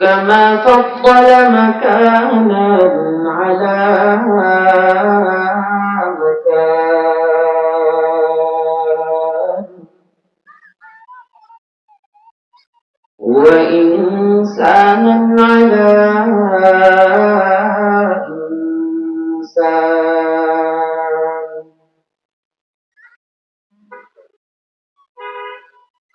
كما فضل مكانا على مكان. وإنسانا على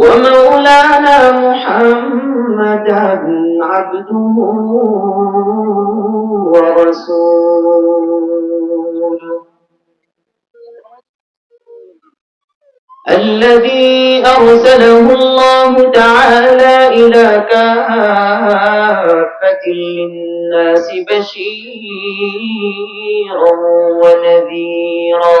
ومولانا محمدا عبده ورسوله. الذي أرسله الله تعالى إلى كافة للناس بشيرا ونذيرا.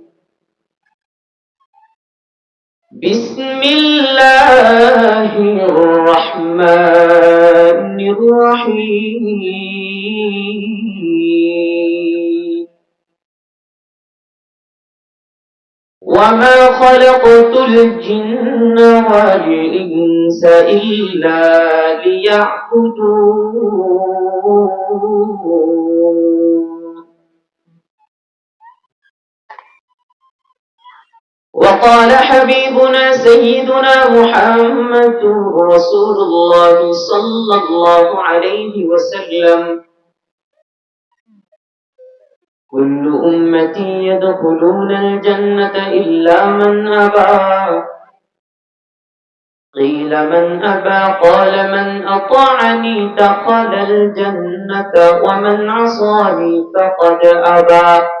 بسم الله الرحمن الرحيم وما خلقت الجن والإنس إلا ليعبدون وقال حبيبنا سيدنا محمد رسول الله صلى الله عليه وسلم. كل أمتي يدخلون الجنة إلا من أبى. قيل من أبى؟ قال من أطاعني دخل الجنة ومن عصاني فقد أبى.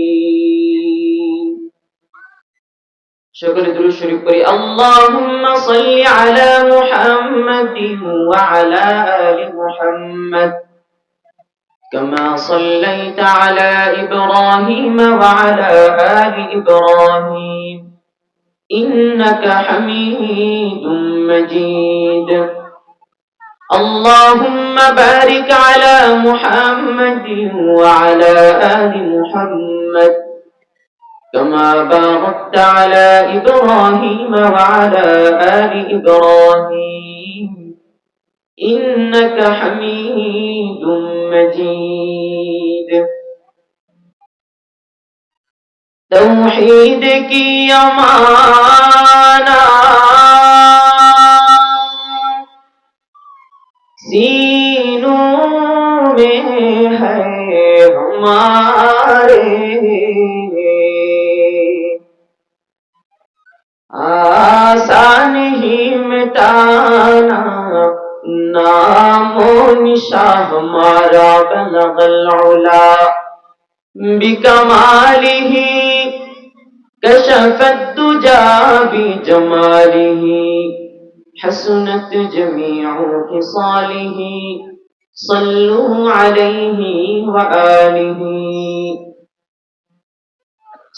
সকলে দুরু শরীফ করি আল্লাহুম্মা সাল্লি محمد মুহাম্মাদিন ওয়া আলা كما صليت على إبراهيم وعلى آل إبراهيم. إنك حميد مجيد. اللهم بارك على محمد وعلى آل محمد. كما باركت على إبراهيم وعلى آل إبراهيم. إنك حميد مجيد. توحيدك يا معانا. سینوں من هي ہمارے आसान ही मिटाना नामो निशा हमारा बलगल उला बिकमालिही كشف الدجى بجماله حسنت جميع خصاله صلوا عليه وآله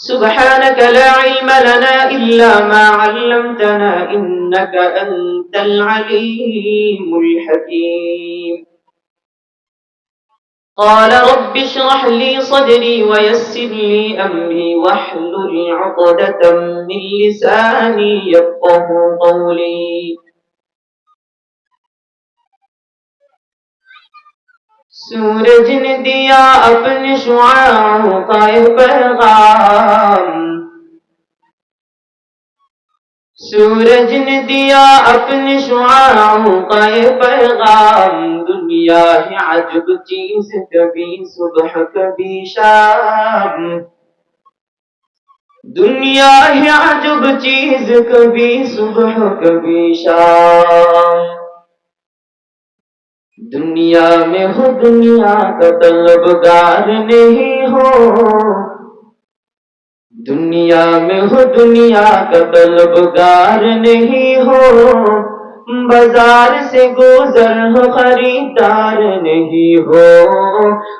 سبحانك لا علم لنا إلا ما علمتنا إنك أنت العليم الحكيم. قال رب اشرح لي صدري ويسر لي أمري واحلل عقدة من لساني يفقه قولي. सूरज ने दिया अपने शुआओं का पैगाम सूरज ने दिया अपने शुआओं का पैगाम दुनिया है अजब चीज कभी सुबह कभी शाम दुनिया है अजब चीज कभी सुबह कभी शाम دنیا میں ہو، دنیا کا طلبگار نہیں ہو۔ دنیا میں ہو، دنیا کا طلبگار نہیں ہو۔ بازار سے گزر ہو، خریدار نہیں ہو۔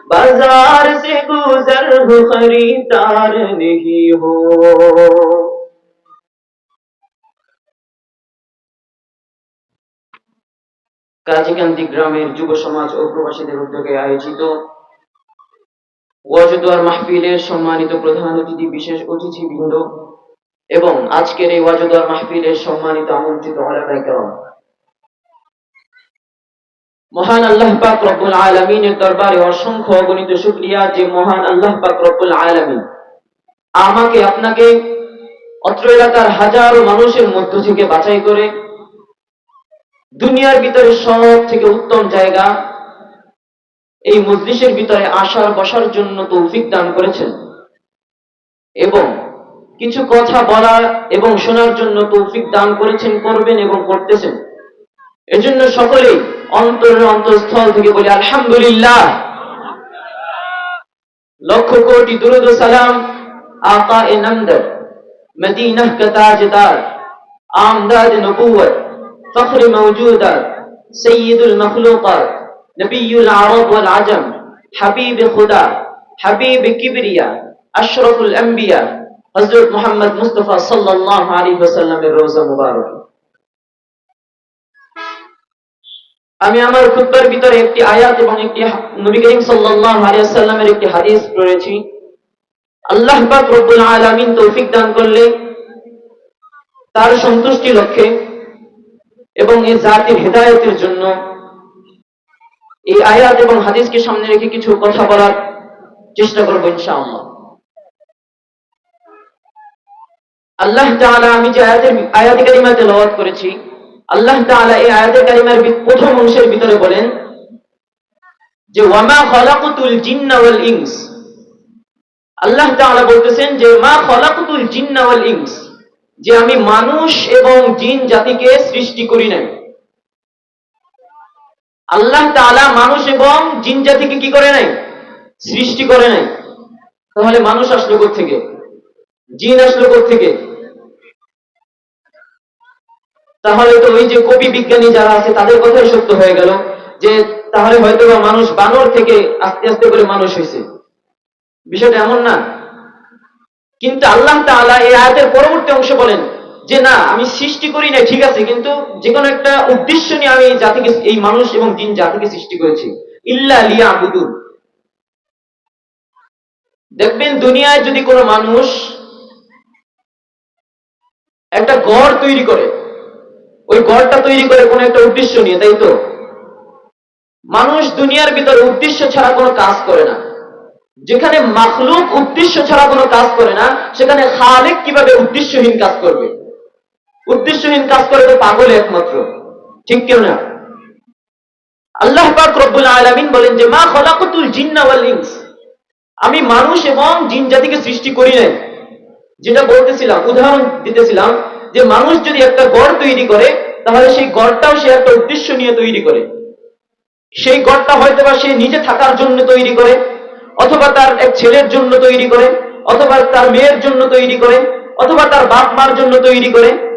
بازار سے گزر ہو، خریدار نہیں ہو۔ কাজীকান্তি গ্রামের যুব সমাজ ও প্রবাসীদের উদ্যোগে আয়োজিত ওয়াজুদ্দার মাহফিলের সম্মানিত প্রধান অতিথি, বিশেষ অতিথিবৃন্দ এবং আজকের এই ওয়াজুদ্দার মাহফিলের সম্মানিত আমন্ত্রিত আলামাইকার মহান আল্লাহ পাক রব্বুল আলামিনের দরবারে অসংখ্য অগণিত শুকরিয়া যে মহান আল্লাহ পাক রব্বুল আলামিন আমাকে আপনাকে অত্র এলাকার হাজারো মানুষের মধ্য থেকে বাছাই করে দুনিয়ার ভিতরে সব থেকে উত্তম জায়গা এই মজলিসের ভিতরে আসার, বসার জন্য তৌফিক দান করেছেন। এবং কিছু কথা বলার এবং শোনার জন্য তৌফিক দান করেছেন, করবেন এবং করতেছেন। এজন্য সকলেই অন্তরের অন্তঃস্থল থেকে বলি, আলহামদুলিল্লাহ। লক্ষ কোটি দুরুদ সালাম আকা এ নন্দর মদিনাহ কতাজদার আমদাদ নবুয়ত فخر موجودات سيد المخلوقات نبي العرب والعجم حبيب خدا حبيب كبريا أشرف الأنبياء হজরত মোহাম্মদ মুস্তফা সাল্লাহ আলী ওসাল্লামের রোজা মুবারক আমি আমার খুতবার ভিতরে একটি আয়াত এবং একটি নবী করিম সাল্লাহ আলিয়াল্লামের একটি হাদিস পড়েছি আল্লাহ পাক রব্বুল আলামিন তৌফিক দান করলে তার সন্তুষ্টি লক্ষ্যে এবং এই জাতির হেদায়তের জন্য এই আয়াত এবং হাদিসকে সামনে রেখে কিছু কথা বলার চেষ্টা করব ইনশাআল্লাহ। আল্লাহ তাআলা, আমি যে আয়াতের আয়াতে কারিমা তেলাওয়াত করেছি, আল্লাহ তাআলা এই আয়াতে কারিমার প্রথম অংশের ভিতরে বলেন যে, ওয়ামা খলাকুতুল জিন্না ওয়াল ইনস। আল্লাহ তাআলা বলতেছেন যে, মা খলাকুতুল জিন্না ওয়াল ইনস। যে আমি মানুষ এবং জিন জাতিকে সৃষ্টি করি নাই। আল্লাহ তালা মানুষ এবং জিন জাতিকে কি করে নাই? সৃষ্টি করে নাই। তাহলে মানুষ আসলো থেকে জিন আসলো থেকে তাহলে তো ওই যে কবি বিজ্ঞানী যারা আছে, তাদের কথাই সত্য হয়ে গেল যে তাহলে হয়তো মানুষ বানর থেকে আস্তে আস্তে করে মানুষ হয়েছে। বিষয়টা এমন না। কিন্তু আল্লাহ তাআলা এই আয়াতের পরবর্তী অংশ বলেন যে, না, আমি সৃষ্টি করি না ঠিক আছে, কিন্তু যে কোনো একটা উদ্দেশ্য নিয়ে আমি জাতিকে, এই মানুষ এবং জিন জাতিকে সৃষ্টি করেছি। ইল্লা লিয়া আবুদুন দেখবেন দুনিয়ায় যদি কোনো মানুষ একটা গড় তৈরি করে, ওই গড়টা তৈরি করে কোনো একটা উদ্দেশ্য নিয়ে, তাই তো? মানুষ দুনিয়ার ভিতরে উদ্দেশ্য ছাড়া কোনো কাজ করে না। যেখানে মাখলুক উদ্দেশ্য ছাড়া কোনো কাজ করে না, সেখানে খালেক কীভাবে উদ্দেশ্যহীন কাজ করবে? উদ্দেশ্যহীন কাজ করে তো পাগল একমাত্র। ঠিক কেউ না? আল্লাহ রব্বুল আলামিন বলেন যে, মা খলাকতুল জিন্না ওয়াল আমি মানুষ এবং জিন জাতিকে সৃষ্টি করি নাই। যেটা বলতেছিলাম, উদাহরণ দিতেছিলাম যে, মানুষ যদি একটা গড় তৈরি করে, তাহলে সেই গড়টাও সে একটা উদ্দেশ্য নিয়ে তৈরি করে। সেই গড়টা হয়তো বা সে নিজে থাকার জন্য তৈরি করে অথবা তার এক ছেলের জন্য তৈরি করে, অথবা তার মেয়ের জন্য তৈরি করে, অথবা তার বাপ মার জন্য তৈরি করে,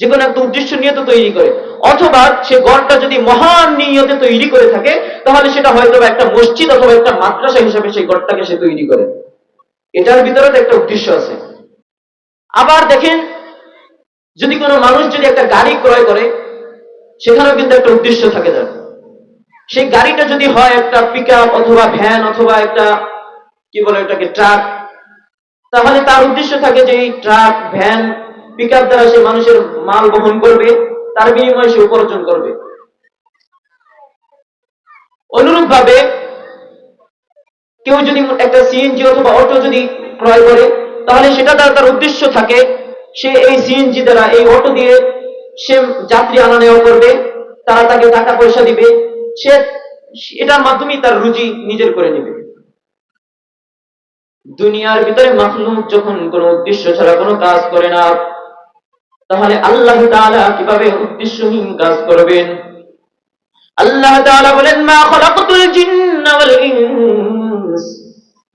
যে কোনো একটা উদ্দেশ্য নিয়ে তো তৈরি করে। অথবা সে গড়টা যদি মহান নিয়তে তৈরি করে থাকে, তাহলে সেটা হয়তো একটা মসজিদ অথবা একটা মাদ্রাসা হিসাবে সেই গড়টাকে সে তৈরি করে। এটার ভিতরে একটা উদ্দেশ্য আছে। আবার দেখেন, যদি কোনো মানুষ যদি একটা গাড়ি ক্রয় করে, সেখানেও কিন্তু একটা উদ্দেশ্য থাকে তার। সেই গাড়িটা যদি হয় একটা পিক অথবা ভ্যান অথবা একটা, কি বলে ওটাকে ট্রাক তাহলে তার উদ্দেশ্য থাকে যে এই ট্রাক ভ্যান পিক দ্বারা সে মানুষের মাল বহন করবে, তার বিনিময়ে সে উপার্জন করবে। অনুরূপ ভাবে কেউ যদি একটা সিএনজি অথবা অটো যদি ক্রয় করে, তাহলে সেটা দ্বারা তার উদ্দেশ্য থাকে, সে এই সিএনজি দ্বারা এই অটো দিয়ে সে যাত্রী আনা নেওয়া করবে, তারা তাকে টাকা পয়সা দিবে সে, এটার মাধ্যমেই তার রুজি নিজের করে নেবে। দুনিয়ার ভিতরে মাখলুক যখন কোনো উদ্দেশ্য ছাড়া কোনো কাজ করে না, তাহলে আল্লাহ তাআলা কীভাবে উদ্দেশ্যহীন কাজ করবেন? আল্লাহ তাআলা বলেন, মা খলাকতুল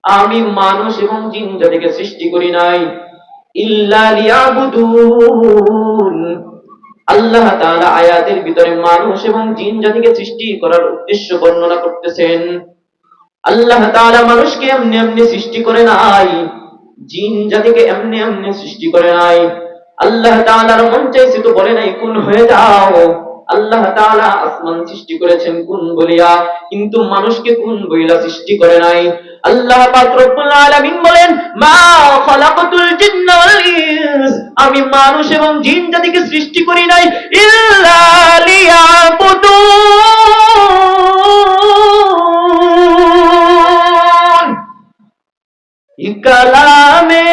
আমি মানুষ এবং জিন জাতিকে সৃষ্টি করি নাই, ইল্লা লিয়াবুদুন। আল্লাহ তাআলা আয়াতের ভিতরে মানুষ এবং জিন জাতিকে সৃষ্টি করার উদ্দেশ্য বর্ণনা করতেছেন। আল্লাহ তাআলা মানুষকে এমনি এমনি সৃষ্টি করে নাই, জিন জাতিকে এমনি এমনি সৃষ্টি করে নাই। আল্লাহ তাআলার মন চাইছে তো বলে নাই, কোন হয়ে যাও? আল্লাহ তাআলা আসমান সৃষ্টি করেছেন কোন বলিয়া, কিন্তু মানুষকে কোন বইলা সৃষ্টি করে নাই। আল্লাহ পাক রব্বুল আলামিন বলেন, মা খলাকতুল জিন্না ওয়াল ইনস। আমি মানুষ এবং জিন জাতিকে সৃষ্টি করি নাই, ইল্লা লিয়াবুদুন। কালামে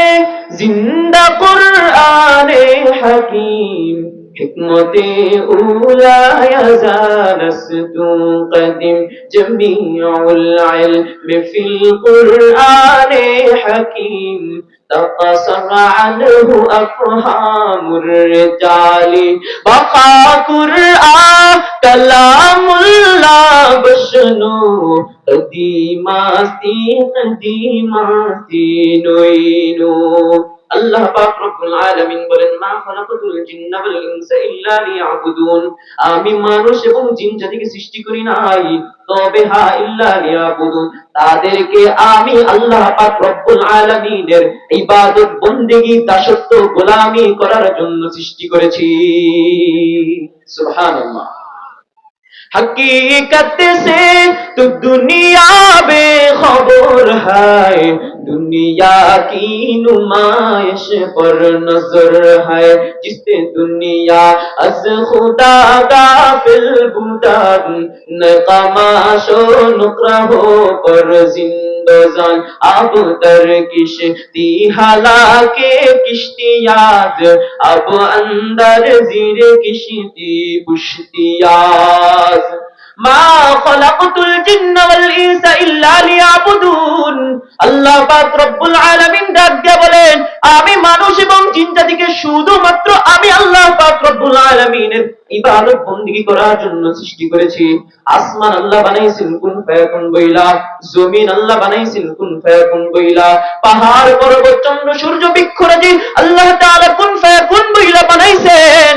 জিন্দা কুরআনে হাকিম। حكمت أولى يزالست قدم جميع العلم في القرآن حكيم. تقصر عنه أفهام الرجال. بقى قرآن كلام الله بشنو؟ قديماستی قدیماستی نوینو আল্লাহ পাক রব্বুল আলামিন বলেন, মা খালাকাতুল জিন্না ওয়াল ইনসা ইল্লা লিয়াবুদুন। আমি মানুষ এবং জিন জাতিকে সৃষ্টি করি নাই, তবে হা ইল্লা লিয়াবুদুন। তাদেরকে আমি আল্লাহ পাক রব্বুল আলামিনের ইবাদত, বন্দেগী, দাসত্ব, গোলামি করার জন্য সৃষ্টি করেছি। সুবহানাল্লাহ। हकीकत से तो दुनिया बेखबर है दुनिया की नुमाइश पर नजर है जिससे दुनिया अज खुदा गाफिल बुदान नकामाशो नुकरा हो पर বন্দজান আবু দর কিশ তিহালাকে কিশতিয়াজ আবু আন্দর জির কিশতি পুশতিয়াজ আমি মানুষ এবং জিন জাতিকে শুধুমাত্র আমি আল্লাহ পাক রব্বুল আলামিনের ইবাদত বন্দেগী করার জন্য সৃষ্টি করেছি। আসমান আল্লাহ বানাইছেন, কুন ফায়াকুন বইলা জমিন আল্লাহ বানাইছেন, কুন ফায়াকুন বইলা পাহাড়, পর্বত, চন্দ্র, সূর্য, বৃক্ষরাজি, আল্লাহ তাআলা কুন ফায়াকুন বইলা বানাইছেন।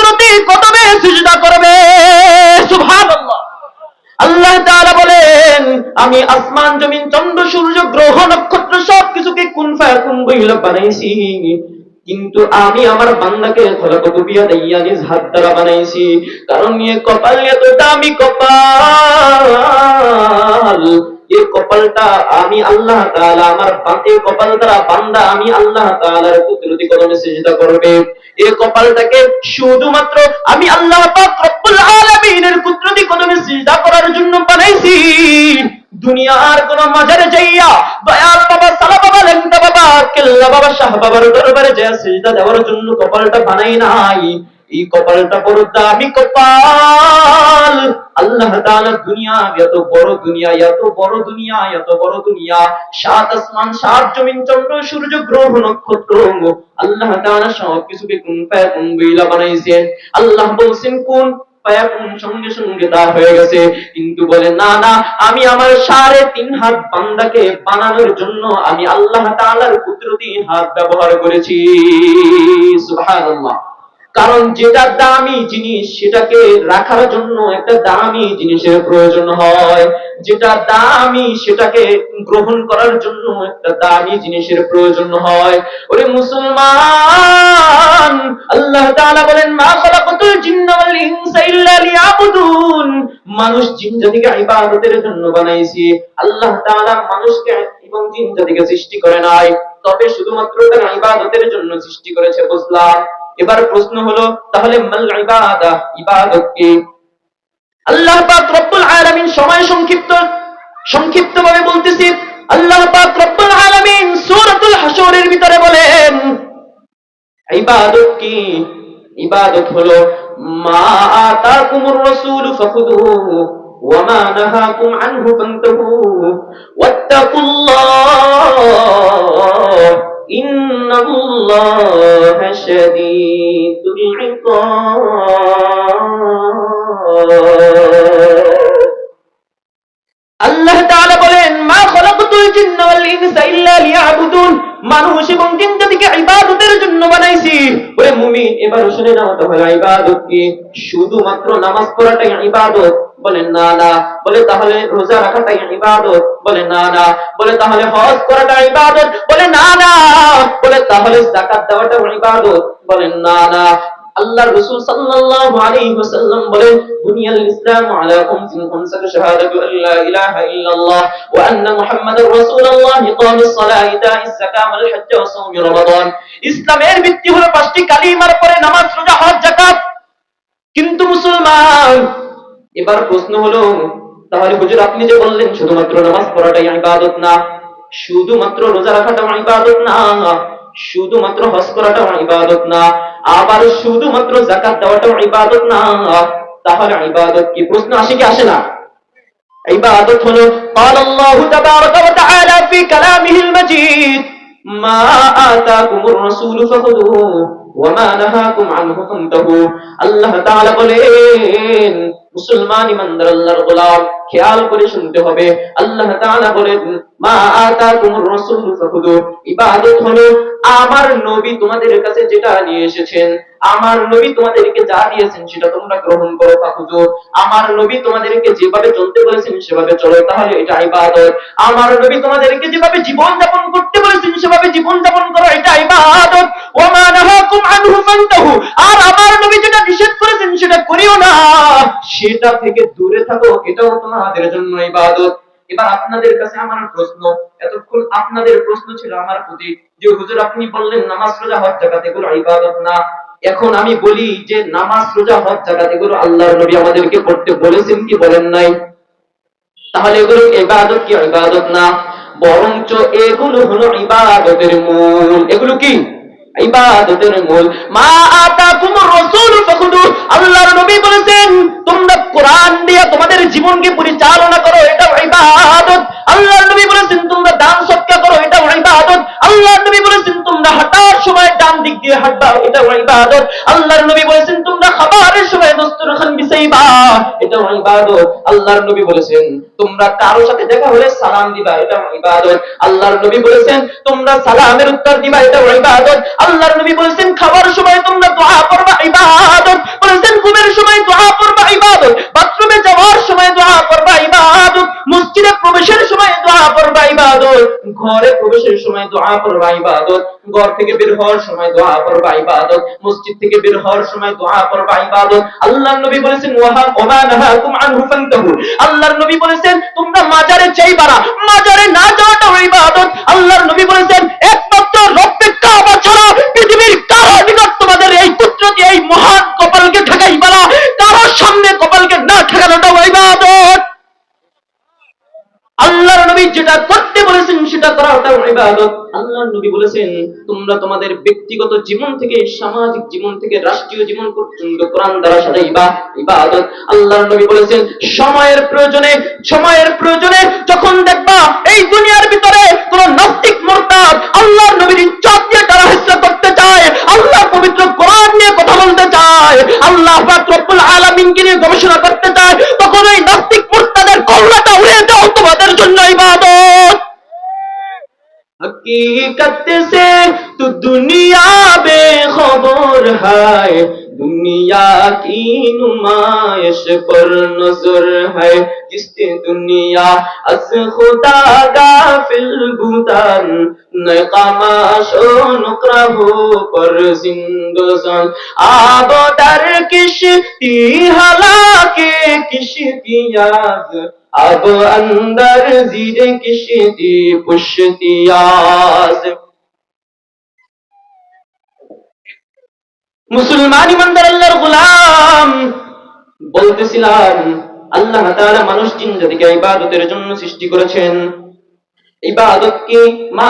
আমি আসমান, জমিন, চন্দ্র, সূর্য, গ্রহ, নক্ষত্র সব কিছুকে কুন ফায়াকুন বইলা বানাইছি? কিন্তু আমি আমার বান্দাকে খলাকত বিয়া দাইয়া নিজ হাত দ্বারা বানাইছি। কারণ নিয়ে কপাল এত দামি কপাল। এই কপালটা আমি আল্লাহ তাআলা, আমার এই কপাল দ্বারা বান্দা আমি আল্লাহ তাআলার কুদরতি কদমে সিজদা করবে। এই কপালটাকে শুধুমাত্র আমি আল্লাহ পাক রব্বুল আলামিনের কুদরতি কদমে সিজদা করার জন্য বানাইছি। দুনিয়ার কোন মাজারে যাইয়া দয়াল বাবা সালা বাবা লেংটা বাবা কেল্লা বাবা, শাহ বাবার দরবারে যায় সিজদা দেওয়ার জন্য কপালটা বানাই নাই। এই কপালটা বড় দামি কপাল। আল্লাহ তাআলা দুনিয়া, এত বড় দুনিয়া, এত বড় দুনিয়া, এত বড় দুনিয়া। সাত আসমান, সাত জমিন, চন্দ্র, সূর্য, গ্রহ, নক্ষত্র আল্লাহ তাআলা সব কিছুকে কোন পায় কোন বইলা বানাইছেন? আল্লাহ বলছেন, কোন কারণ যেটা দামি জিনিস, সেটাকে রাখার জন্য একটা দামি জিনিসের প্রয়োজন হয়। যেটা দামি, সেটাকে গ্রহণ করার জন্য একটা দামি জিনিসের প্রয়োজন হয়। ওরে মুসলমান, আল্লাহ বলেন, মা ইবাদতের জন্য বানাইছি, আল্লাহ তাআলা মানুষকে এবং সৃষ্টি করে নাই। তবে শুধুমাত্র তার ইবাদতের জন্য সৃষ্টি করেছে, বুঝলাম? এবার প্রশ্ন হলো, তাহলে মাল ইবাদা, ইবাদত কি? আল্লাহ পাক রব্বুল আলামিন সময় সংক্ষিপ্ত সংক্ষিপ্ত ভাবে বলতেছি, আল্লাহ পাক রব্বুল আলামিন সূরাতুল ভিতরে বলেন, ইবাদত কি? ইবাদত হলো, মা আতাকুমুর রাসূল وما نهاكم عنه فانتهوا واتقوا الله إن الله شديد العقاب আল্লাহ তাআলা বলেন মা খলাকতুল জিন্না ওয়াল ইনসা ইল্লা লিয়াবুদুন মানুষ এবং জিন জাতিকে ইবাদতের জন্য বানাইছি ওরে মুমিন এবার শুনে নাও তাহলে ইবাদত কি শুধুমাত্র নামাজ পড়াটাই ইবাদত বলেন, না না। বলে, তাহলে রোজা রাখাটাই ইবাদত। বলে, না না। বলে, তাহলে হজ করাটা ইবাদত। বলে, না না। বলে, তাহলে যাকাত দেওয়াটা ইবাদত। বলেন না না। আল্লাহ রসুল সাল্লাল্লাহু আলাইহি ওয়াসাল্লাম বলেন, বুনিয়াল ইসলাম আলা শাহাদাতু আল্লা ইলাহা ইল্লাল্লাহ ওয়া আন্না মুহাম্মাদার রাসূলুল্লাহ সালাহ ইতাইস যাকাত ওয়াল হজ্জ ওয়া রমাদান। ইসলামের ভিত্তি হলো পাঁচটি কালিমার পরে নামাজ, রোজা, হজ, যাকাত। কিন্তু মুসলমান এবার প্রশ্ন হলো তাহলে হুজুর আপনি যে বললেন শুধুমাত্র নামাজ পড়াটাই ইবাদত না শুধুমাত্র রোজা রাখাটা ইবাদত না শুধুমাত্র হজ করাটা ইবাদত না আবার শুধুমাত্র যাকাত দেওয়াটা ইবাদত না তাহলে ইবাদত কি প্রশ্ন আসে কি আসে না ইবাদত হলো قال الله تبارك وتعالى في كلامه المجيد ما آتاكم الرسول فخذوه وما نهاكم عنه فانتهوا আল্লাহ তাআলা বলেন মুসলমান ইমানদার, আল্লাহর গোলাম, খেয়াল করে শুনতে হবে। আল্লাহ তাআলা বলেন, মা আতাকুমুর রাসূল ফাখুদু ইবাদত হলো, আমার নবী তোমাদের কাছে যেটা নিয়ে এসেছেন আমার নবী তোমাদেরকে যা দিয়েছেন সেটা তোমরা গ্রহণ করো ফাখুদু আমার নবী তোমাদেরকে যেভাবে চলতে বলেছেন সেভাবে চলো, তাহলে এটা ইবাদত। আমার নবী তোমাদেরকে যেভাবে জীবন যাপন করতে বলেছেন সেভাবে জীবন যাপন করো, এটা ইবাদত। নাহাকুম আনহু ফান্তাহু। আর আমার নবী যেটা নিষেধ করেছেন সেটা করিও না। সেটা থেকে দূরে থাকো, এটাও তোমাদের জন্য ইবাদত। এবার আপনাদের কাছে আমার প্রশ্ন, এতক্ষণ আপনাদের প্রশ্ন ছিল আমার প্রতি, যে হুজুর আপনি বললেন নামাজ রোজা হজ জাকাত এগুলো ইবাদত না। এখন আমি বলি যে নামাজ, রোজা, হজ জাকাত এগুলো আল্লাহর নবী আমাদেরকে করতে বলেছেন কি বলেন নাই? তাহলে এগুলো ইবাদত কি ইবাদত না? বরঞ্চ এগুলো হলো ইবাদতের মূল। এগুলো কি? আল্লাহর নবী বলেছেন, তোমরা তোমাদের জীবনকে পরিচালনা করো, এটা ইবাদত। আল্লাহর নবী বলেছেন, তোমরা দান সদকা করো, এটা ইবাদত। আল্লাহর নবী বলেছেন, তোমরা হাঁটার সময় ডান দিক দিয়ে হাঁটবা, এটা ইবাদত। আল্লাহর নবী বলেছেন, তোমরা খাবারের সময় দস্তরখান বিছাইবা এটা ইবাদত। আল্লাহর নবী বলেছেন, তোমরা কারও সাথে দেখা হলে সালাম দিবা, এটা ইবাদত। আল্লাহর নবী বলেছেন, তোমরা সালামের উত্তর দিবা, এটা ইবাদত। আল্লাহর নবী বলেছেন, খাবার সময় তোমরা দোয়া করবা, ইবাদত। বলেছেন, ঘুমের সময় দোয়া করবা, ইবাদত। বাথরুমে যাওয়ার সময় দোয়া করবা, ইবাদত। মসজিদে প্রবেশের সময় দোয়া করবা ইবাদত, ঘরে প্রবেশের সময় দোয়া করবা ইবাদত, ঘর থেকে বের হওয়ার সময় দোয়া করবা ইবাদত, মসজিদ থেকে বের হওয়ার সময় দোয়া করবা ইবাদত। আল্লাহর নবী বলেছেন, ওয়াহা, ওমা নাহাকুম আনহু ফান্তাহু আল্লাহর নবী বলেছেন, তোমরা মাজারে চাইবা না মাজারে না যাওয়াটাও ইবাদত। আল্লাহর নবী বলেছেন, একমাত্র রব্বে কাবা ছাড়া পৃথিবীর কারও নিকট তোমাদের এই পুত্রটি এই মহান কপালকে ঠেকাইবা না। কারোর সামনে কপালকে না ঠেকানোটাও ইবাদত। আল্লাহর নবী যেটা করতে বলেছেন সেটা করা ওটা ইবাদত। আল্লাহর নবী বলেছেন, তোমরা তোমাদের ব্যক্তিগত জীবন থেকে, সামাজিক জীবন থেকে, রাষ্ট্রীয় জীবন পর্যন্ত কোরআন দ্বারা সাজাইবা ইবাদত। আল্লাহর নবী বলেছেন, সময়ের প্রয়োজনে সময়ের প্রয়োজনে যখন দেখবা এই দুনিয়ার ভিতরে কোন নাস্তিক মোরতাদ, আল্লাহর নবীর ইজ্জত দিয়ে তারা হিসা করতে চায় আল্লাহ পবিত্র কোরআন নিয়ে কথা বলতে চায়, আল্লাহ রব্বুল আলমিনকে নিয়ে গবেষণা করতে চায়, তখন ওই নাস্তিক মোরতাদের কল্লাটা উড়িয়ে দাও, তোমাদের জন্য ইবাদত। হকিকত সে তু দুনিয়া বে খবর হায় दुनिया की नुमाइश पर नजर है जिससे दुनिया अस खुदा गाफिल बुदान नकामाश नुकरा हो पर जिंदजान आब दर किश्ती हलाके किश्ती याद अब अंदर जीर किश्ती पुश्तियाज মুসলমান ইমানদার আল্লাহর গোলাম। বলতেছিলাম, আল্লাহ তাআলা মানুষ জিন জাতিকে ইবাদতের জন্য সৃষ্টি করেছেন। ইবাদতকে মা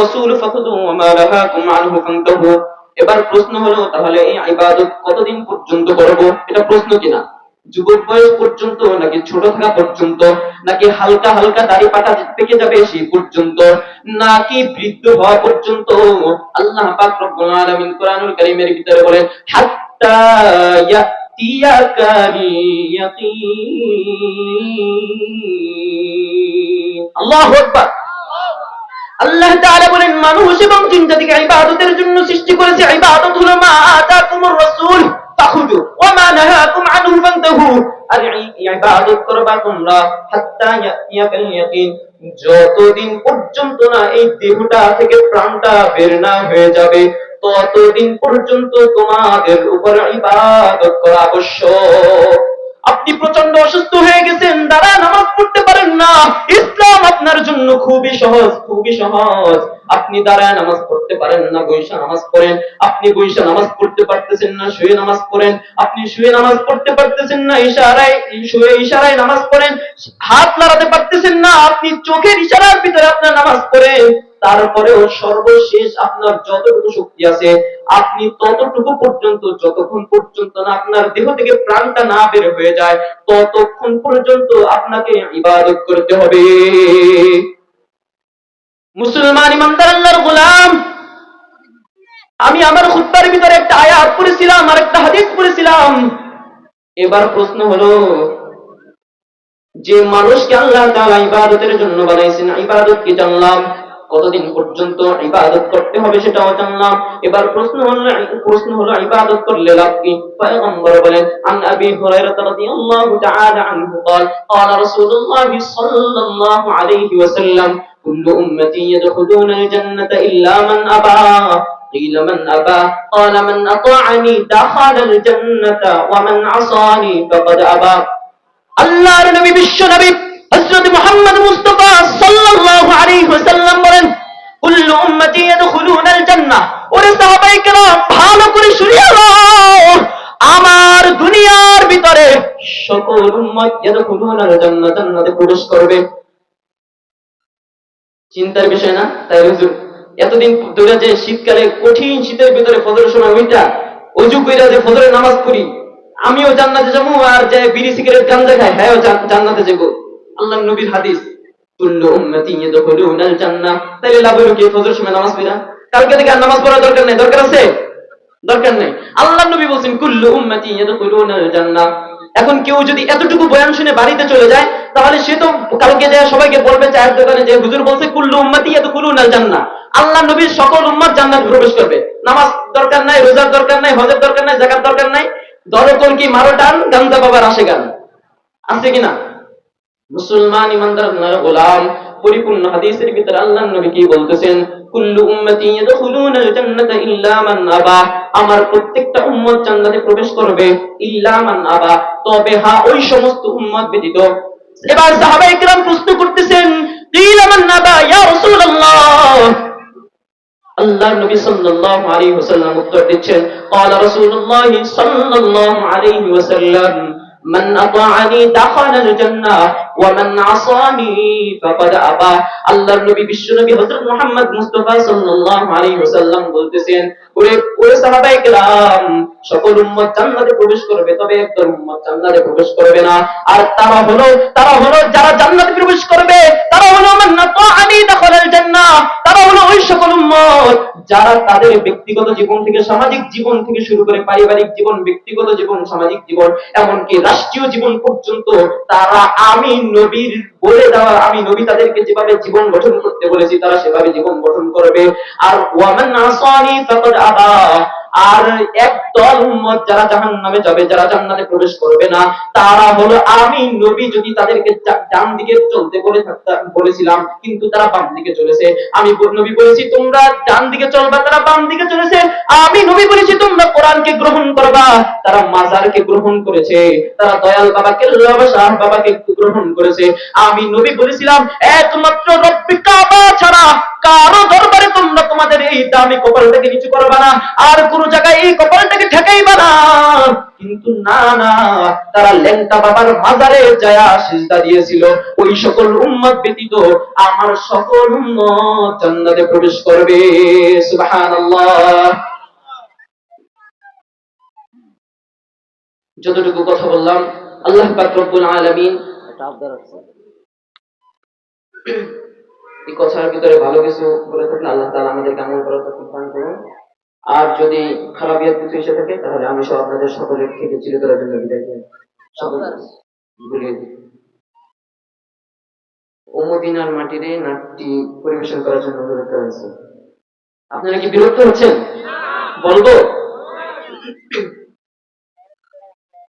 রাসূল ফাখুযু ওয়া মা নাহাকুম আনহু ফান্তাহু। এবার প্রশ্ন হলো, তাহলে এই ইবাদত কতদিন পর্যন্ত করব? এটা প্রশ্ন কিনা? যুবক বয়স পর্যন্ত, নাকি ছোট থাকা পর্যন্ত, নাকি হালকা হালকা দাড়ি পাটা পেকে যাবে সেই পর্যন্ত, নাকি বৃদ্ধ হওয়া পর্যন্ত, আল্লাহ পাক রব্বুল আলামিন কোরআনুল কারীমের ভিতরে বলেন, হাত্তা ইয়াতিয়াকাল ইয়াকিন আল্লাহু আকবার। আল্লাহ তাআলা বলেন, মানুষ এবং জিন জাতিকে ইবাদতের জন্য যতদিন পর্যন্ত না এই দেহটা থেকে প্রাণটা বের না হয়ে যাবে, ততদিন পর্যন্ত তোমাদের উপর ইবাদত করা আবশ্যক। আপনি প্রচণ্ড অসুস্থ হয়ে গেছেন, দ্বারা নামাজ পড়তে পারেন না। ইসলাম আপনার জন্য খুবই সহজ খুবই সহজ। আপনি দাঁড়ায় নামাজ পড়তে পারেন না, বৈশা নামাজ পড়েন। আপনি বৈশা নামাজ পড়তে পারতেছেন না, শুয়ে নামাজ পড়েন। আপনি শুয়ে নামাজ পড়তে পারতেছেন না, ইশারায় শুয়ে ইশারায় নামাজ পড়েন। হাত নাড়াতে পারতেছেন না, আপনি চোখের ইশারার ভিতরে আপনার নামাজ পড়েন। তারপরেও সর্বশেষ আপনার যতটুকু শক্তি আছে, আপনি ততটুকু পর্যন্ত, যতক্ষণ পর্যন্ত না আপনার দেহ থেকে প্রাণটা না বের হয়ে যায়, ততক্ষণ পর্যন্ত আপনাকে ইবাদত করতে হবে। মুসলমান ইমানদার আল্লাহর গোলাম আমি আমার খুতবার ভিতরে একটা আয়াত পড়েছিলাম আর একটা হাদিস পড়েছিলাম এবার প্রশ্ন হলো যে মানুষকে আল্লাহ তাআলা ইবাদতের জন্য বানাইছেন ইবাদত কি জানলাম কতদিন পর্যন্ত ইবাদত করতে হবে সেটাও জানলাম এবার প্রশ্ন হলো প্রশ্ন হলো ইবাদত করলে লাভ কি পয়গম্বর বলেন আন আবি হুরায়রা রাদিয়াল্লাহু তাআলা আনহু قال قال رسول الله صلى الله عليه وسلم كل امتي يدخلون الجنه الا من ابى قيل من أبى قال من أطاعني دخل الجنة ومن عصاني فقد أبى আল্লাহর নবী বিশ্ব নবী হযরত মুহাম্মদ মুস্তাফা সাল্লাল্লাহু আলাইহি ওয়াসাল্লাম বলেন কুল্লু উম্মতি ইয়াদখুলুনাল জান্নাহ ওরে সাহাবায়ে কেরাম ভালো করে শুনিয়ে নাও আমার দুনিয়ার ভিতরে সকল উম্মত ইয়াদখুলুনাল জান্নাহ জান্নাতে প্রবেশ করবে চিন্তার বিষয় না? তাই হুজুর, এতদিন ধরে যে শীতকালে কঠিন শীতের ভিতরে ফজরের সময় ওইটা অজু কইরা যে ফজরের নামাজ পড়ি, আমিও জান্নাতে যাব আর যে বিড়ি সিগারেট গাঞ্জা খাই হ্যাঁ জান্নাতে যাব। আল্লাহ নবীর হাদিস, কুল্লু উম্মতি ইয়াদখুলুনাল তাইলে লাভ হলো কি ফজরের সময় নামাজ পড়া? কালকে থেকে আর নামাজ পড়ার দরকার নেই, দরকার আছে? দরকার নেই। আল্লাহ নবী বলছেন, কুল্লু উম্মতি ইয়াদখুলুনাল জান্নাহ এখন কেউ যদি এতটুকু বয়ান শুনে বাড়িতে চলে যায়, তাহলে সে তো কালকে যায়, সবাইকে বলবে চায়ের দোকানে যে হুজুর বলছে, কুল্লু উম্মাতি এত কুলু ইয়াদখুলুনাল জান্না আল্লাহ নবীর সকল উম্মাদ জান্নাত প্রবেশ করবে। নামাজ দরকার নাই, রোজার দরকার নাই, হজের দরকার নাই জাকার দরকার নাই। দরকন কি, মারো টান গান্দা বাবার আসে গান। আছে কিনা? মুসলমান ইমানদার গোলাম। পরিপূর্ণ হাদিসের ভিতরে আল্লাহ নবী কি বলতেছেন কুল্লু উম্মতি ইয়াদখুলুনাল জান্নাতা ইল্লা মান আবা আমার প্রত্যেকটা উম্মত জান্নাতে প্রবেশ করবে ইল্লা মান আবা তবে হ্যাঁ ওই সমস্ত উম্মত ব্যতীত এবার সাহাবায়ে কেরাম প্রশ্ন করতেছেন ইল্লা মান আবা ইয়া রাসূলুল্লাহ আল্লাহ নবী সাল্লাল্লাহু আলাইহি ওয়াসাল্লাম উত্তর দিচ্ছেন قال رسول الله صلى الله عليه وسلم من أطاعني ওয়ামান আসানি ফাকাদ আবা। আল্লাহর নবী, বিশ্বনবী হযরত মুহাম্মদ মুস্তাফা সাল্লাল্লাহু আলাইহি ওয়াসাল্লাম বলতেছেন, ওরে ওরে সাহাবায়ে কেরাম, সকল উম্মত জান্নাতে প্রবেশ করবে, তবে একদল উম্মত জান্নাতে প্রবেশ করবে না। আর তারা হলো তারা হলো যারা জান্নাত যারা তাদের ব্যক্তিগত জীবন থেকে, সামাজিক জীবন থেকে শুরু করে পারিবারিক জীবন, ব্যক্তিগত জীবন, সামাজিক জীবন, এমনকি রাষ্ট্রীয় জীবন পর্যন্ত তারা আমি নবীর বলে দেওয়া, আমি নবী তাদেরকে যেভাবে জীবন গঠন করতে বলেছি, তারা সেভাবে জীবন গঠন করবে। আর ওয়ামান আসানি ফাকাদ আবা। আর এক দল উম্মত যারা জাহান্নামে যাবে, যারা জান্নাতে প্রবেশ করবে না, তারা হলো আমি, নবী যদি তাদেরকে ডান দিকে চলতে বলে বলেছিলাম, কিন্তু তারা বাম দিকে চলেছে। আমি নবী বলেছি, তোমরা ডান দিকে চলবা, তারা বাম দিকে চলেছে। আমি নবী বলেছি, তোমরা কোরআনকে গ্রহণ করবা। তারা মাজারকে গ্রহণ করেছে। তারা দয়াল বাবাকে বাবা শাহ বাবাকে গ্রহণ করেছে। আমি নবী বলেছিলাম, একমাত্র রব্বি কাবা ছাড়া কারও দরবারে তোমরা তোমাদের এই দামি কপালটাকে নিচু করবা না। আর কোন জায়গায় এই কপালটাকে না কিন্তু না না, তারা বাবার মাজারে সিজদা দিয়েছিল। ওই সকল উম্মত ব্যতীত আমার সকল উম্মত জান্নাতে প্রবেশ করবে। সুবহানাল্লাহ। যতটুকু কথা বললাম, আল্লাহ পাক রব্বুল আলামিন এই কথার ভিতরে ভালো কিছু বলে থাকলে আল্লাহ তাআলা আমাদেরকে আমল করার তৌফিক করুন। আর যদি খারাপ ইয়াত কিছু এসে থাকে তাহলে আমি সব আপনাদের সকলের থেকে চিরে তোলার জন্য বিদায় ওমদিনার মাটিরে নাটটি পরিবেশন করার জন্য অনুরোধ করা হয়েছে। আপনারা কি বিরক্ত হচ্ছেন? বলব?